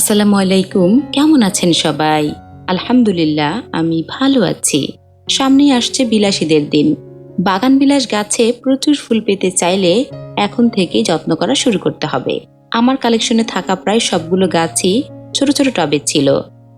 আসসালামু আলাইকুম, কেমন আছেন সবাই? আলহামদুলিল্লাহ, আমি ভালো আছি। সামনে আসছে বিলাসীদের দিন। বাগান বিলাস গাছে প্রচুর ফুল পেতে চাইলে এখন থেকে যত্ন করা শুরু করতে হবে। আমার কালেকশনে থাকা প্রায় সবগুলো গাছই ছোট ছোট টবে ছিল।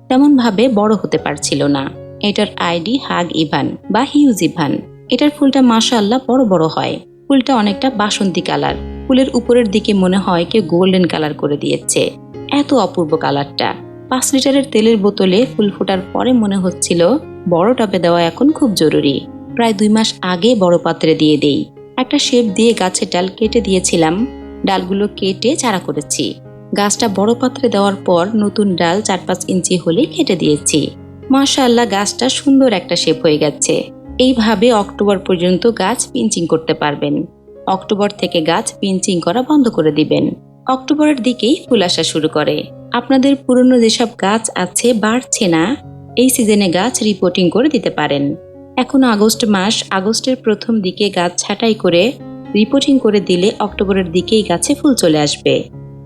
তেমন ভাবে বড় হতে পারছিল না। এটার আইডি হাগ ইভান বা হিউজ ইভান। এটার ফুলটা মাশাআল্লাহ বড় বড় হয়। ফুলটা অনেকটা বাসন্তী কালার। ফুলের উপরের দিকে মনে হয় কেউ গোল্ডেন কালার করে দিয়েছে। এত অপূর্ব কালারটা। পাঁচ লিটারের তেলের বোতলে ফুল ফোটার পরে মনে হচ্ছিল বড় টবে দেওয়া এখন খুব জরুরি। প্রায় দুই মাস আগে বড় পাত্রে দিয়ে দেই। একটা শেপ দিয়ে গাছের ডাল কেটে দিয়েছিলাম। ডালগুলো কেটে চারা করেছি। গাছটা বড় পাত্রে দেওয়ার পর নতুন ডাল চার পাঁচ ইঞ্চি হলেই কেটে দিয়েছি। মাশাআল্লাহ, গাছটা সুন্দর একটা শেপ হয়ে গেছে। এইভাবে অক্টোবর পর্যন্ত গাছ পিঞ্চিং করতে পারবেন। অক্টোবর থেকে গাছ পিঞ্চিং করা বন্ধ করে দিবেন। অক্টোবরের দিকেই ফুল আসা শুরু করে। আপনাদের পুরনো যেসব গাছ আছে, বাড়ছে না, এই সিজনে গাছ রিপোর্টিং করে দিতে পারেন। এখন আগস্ট মাস, আগস্টের প্রথম দিকে গাছ ছাঁটাই করে রিপোর্টিং করে দিলে অক্টোবরের দিকেই গাছে ফুল চলে আসবে।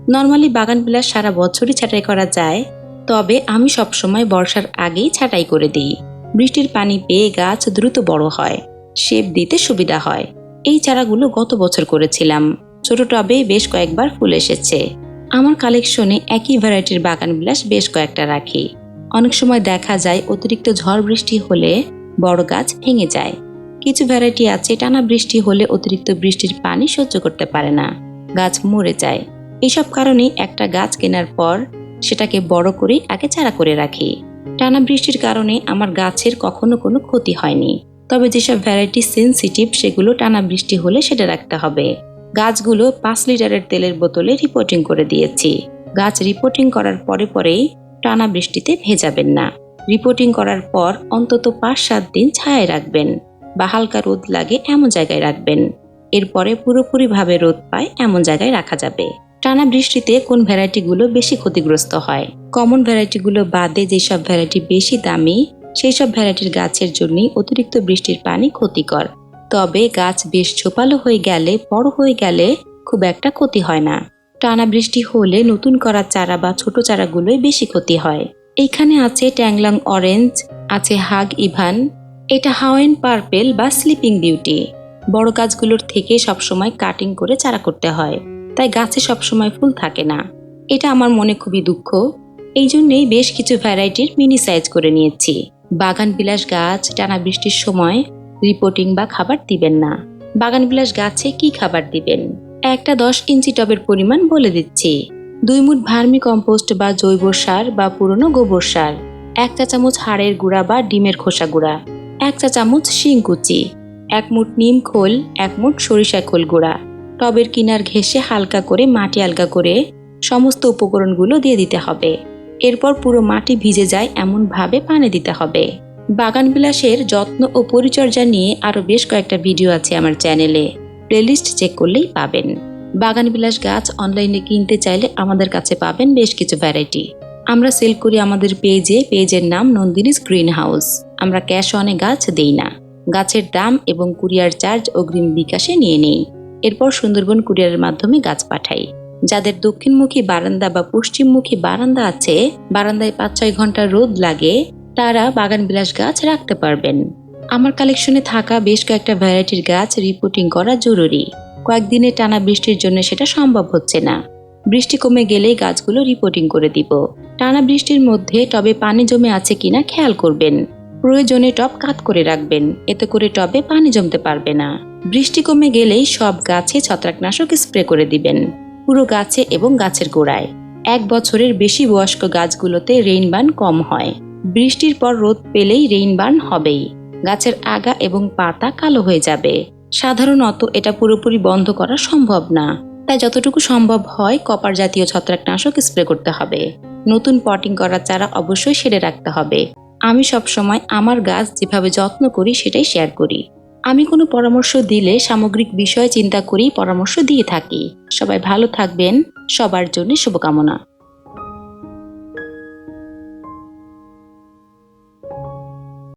নর্মালি বাগান বিলাস সারা বছরই ছাঁটাই করা যায়, তবে আমি সবসময় বর্ষার আগেই ছাঁটাই করে দিই। বৃষ্টির পানি পেয়ে গাছ দ্রুত বড় হয়, শেপ দিতে সুবিধা হয়। এই চারাগুলো গত বছর করেছিলাম। ছোট টবে বেশ কয়েকবার ফুল এসেছে। আমার কালেকশনে একই ভ্যারাইটির বাগান বিলাস বেশ কয়েকটা রাখি। অনেক সময় দেখা যায় অতিরিক্ত ঝড় বৃষ্টি হলে বড় গাছ ভেঙে যায়। কিছু ভ্যারাইটি আছে টানা বৃষ্টি হলে অতিরিক্ত বৃষ্টির পানি সহ্য করতে পারে না। গাছ মরে যায়। এইসব কারণেই একটা গাছ কেনার পর সেটাকে বড় করে আগে চারা করে রাখি। টানা বৃষ্টির কারণে আমার গাছের কখনো কোনো ক্ষতি হয়নি। তবে যেসব ভ্যারাইটি সেন্সিটিভ সেগুলো টানা বৃষ্টি হলে সেটা রাখতে হবে। গাছগুলো পাঁচ লিটারের তেলের বোতলে রিপোর্টিং করে দিয়েছি। গাছ রিপোর্টিং করার পরে পরেই টানা বৃষ্টিতে ভেজাবেন না। রিপোর্টিং করার পর অন্তত পাঁচ সাত দিন ছায়ায় রাখবেন। বা হালকা রোদ লাগে এমন জায়গায় রাখবেন। এরপরে পুরোপুরিভাবে রোদ পায় এমন জায়গায় রাখা যাবে। টানা বৃষ্টিতে কোন ভ্যারাইটিগুলো বেশি ক্ষতিগ্রস্ত হয়? কমন ভ্যারাইটিগুলো বাদে যেসব ভ্যারাইটি বেশি দামি সেই সব ভ্যারাইটির গাছের জন্যই অতিরিক্ত বৃষ্টির পানি ক্ষতিকর। তবে গাছ বেশ ছোপালো হয়ে গেলে, বড় হয়ে গেলে খুব একটা ক্ষতি হয় না। টানা বৃষ্টি হলে নতুন করা চারা বা ছোট চারাগুলোই বেশি ক্ষতি হয়। এইখানে আছে ট্যাংলাং অরেঞ্জ, আছে হাগ ইভান, এটা হাওয়েন পার্পেল বা স্লিপিং বিউটি। বড় গাছগুলোর থেকে সবসময় কাটিং করে চারা করতে হয়, তাই গাছে সবসময় ফুল থাকে না। এটা আমার মনে খুবই দুঃখ। এই জন্যেই বেশ কিছু ভ্যারাইটির মিনি সাইজ করে নিয়েছি। বাগান বিলাস গাছ, টানা বৃষ্টির সময় রিপোর্টিং বা খাবার দিবেন না। বাগান বিলাস গাছে কি খাবার দিবেন? একটা দশ ইঞ্চি টবের পরিমাণ বলে দিচ্ছি। দুই মুঠ ভার্মি কম্পোস্ট বা জৈব সার বা পুরনো গোবর সার। এক চা চামচ হাড়ের গুঁড়া বা ডিমের খোসা গুঁড়া। এক চা চামচ শিংকুচি এক মুঠ নিম খোল, এক মুঠ সরিষা খোল গুঁড়া। টবের কিনার ঘেঁষে হালকা করে মাটি আলগা করে সমস্ত উপকরণগুলো দিয়ে দিতে হবে। এরপর পুরো মাটি ভিজে যায় এমনভাবে পানি দিতে হবে। বাগান বিলাসের যত্ন ও পরিচর্যা নিয়ে আরও বেশ কয়েকটা ভিডিও আছে আমার চ্যানেলে। প্লেলিস্ট চেক করলেই পাবেন। বাগান বিলাস গাছ অনলাইনে কিনতে চাইলে আমাদের কাছে পাবেন বেশ কিছু ভ্যারাইটি। আমরা সেল করি আমাদের পেজে, পেজের নাম নন্দিনীস গ্রিন হাউস আমরা ক্যাশ অনে গাছ দেই না। গাছের দাম এবং কুরিয়ার চার্জ অগ্রিম বিকাশে নিয়ে নেই। এরপর সুন্দরবন কুরিয়ারের মাধ্যমে গাছ পাঠাই। যাদের দক্ষিণমুখী বারান্দা বা পশ্চিমমুখী বারান্দা আছে, বারান্দায় পাঁচ ছয় ঘণ্টা রোদ লাগে তারা বাগান বিলাস গাছ রাখতে পারবেন। আমার কালেকশনে থাকা বেশ কয়েকটা ভ্যারাইটির গাছ রিপোর্টিং করা জরুরি। কয়েকদিনে টানা বৃষ্টির জন্য সেটা সম্ভব হচ্ছে না। বৃষ্টি কমে গেলেই গাছগুলো রিপোর্টিং করে দিব। টানা বৃষ্টির মধ্যে টবে পানি জমে আছে কিনা খেয়াল করবেন। প্রয়োজনে টব কাত করে রাখবেন। এতে করে টবে পানি জমতে পারবে না। বৃষ্টি কমে গেলেই সব গাছে ছত্রাকনাশক স্প্রে করে দিবেন। পুরো গাছে এবং গাছের গোড়ায়। এক বছরের বেশি বয়স্ক গাছগুলোতে রেইনবান কম হয়। বৃষ্টির পর রোদ পেলেই রেইনবার্ন হবেই। গাছের আগা এবং পাতা কালো হয়ে যাবে। সাধারণত এটা পুরোপুরি বন্ধ করা সম্ভব না। তাই যতটুকু সম্ভব হয় কপার জাতীয় ছত্রাকনাশক স্প্রে করতে হবে। নতুন পটিং করা চারা অবশ্যই সেরে রাখতে হবে। আমি সবসময় আমার গাছ যেভাবে যত্ন করি সেটাই শেয়ার করি। আমি কোনো পরামর্শ দিলে সামগ্রিক বিষয়ে চিন্তা করেই পরামর্শ দিয়ে থাকি। সবাই ভালো থাকবেন। সবার জন্য শুভকামনা।